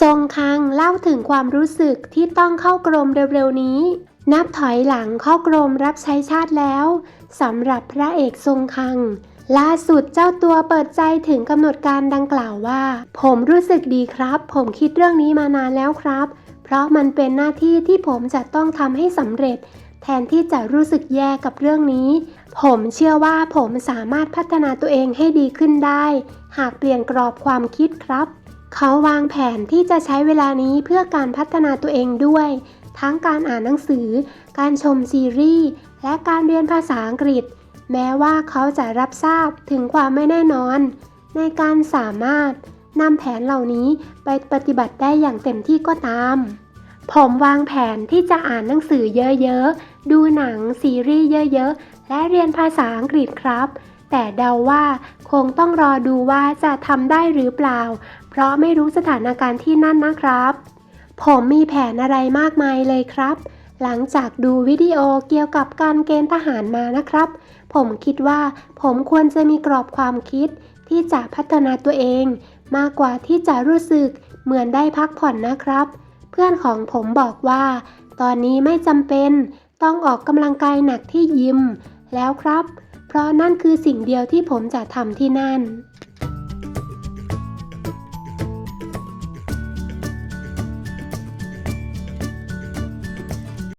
ทรงคังเล่าถึงความรู้สึกที่ต้องเข้ากรมเร็วๆนี้ นับถอยหลังเข้ากรมรับใช้ชาติแล้วสำหรับพระเอกทรงคัง ล่าสุดเจ้าตัวเปิดใจถึงกำหนดการดังกล่าวว่า ผมรู้สึกดีครับ ผมคิดเรื่องนี้มานานแล้วครับ เพราะมันเป็นหน้าที่ที่ผมจะต้องทำให้สำเร็จ แทนที่จะรู้สึกแย่กับเรื่องนี้ ผมเชื่อว่าผมสามารถพัฒนาตัวเองให้ดีขึ้นได้ หากเปลี่ยนกรอบความคิดครับ เขาวางแผนที่จะใช้เวลานี้เพื่อการพัฒนาตัวเองด้วย ทั้งการอ่านหนังสือ การชมซีรีส์ และการเรียนภาษาอังกฤษ แม้ว่าเขาจะรับทราบถึงความไม่แน่นอน ในการสามารถนำแผนเหล่านี้ไปปฏิบัติได้อย่างเต็มที่ก็ตาม ผมวางแผนที่จะอ่านหนังสือเยอะๆ ดูหนังซีรีส์เยอะๆ และเรียนภาษาอังกฤษครับ แต่เดาว่าคงต้องรอดูว่าจะทำได้หรือเปล่า เพราะไม่รู้สถานการณ์ที่นั่นนะครับ ผมมีแผนอะไรมากมายเลยครับ หลังจากดูวิดีโอเกี่ยวกับการเกณฑ์ทหารมานะครับ ผมคิดว่าผมควรจะมีกรอบความคิดที่จะพัฒนาตัวเอง มากกว่าที่จะรู้สึกเหมือนได้พักผ่อนนะครับ เพื่อนของผมบอกว่า ตอนนี้ไม่จำเป็นต้องออกกำลังกายหนักที่ยิมแล้วครับ เพราะนั่นคือสิ่งเดียวที่ผมจะทำที่นั่น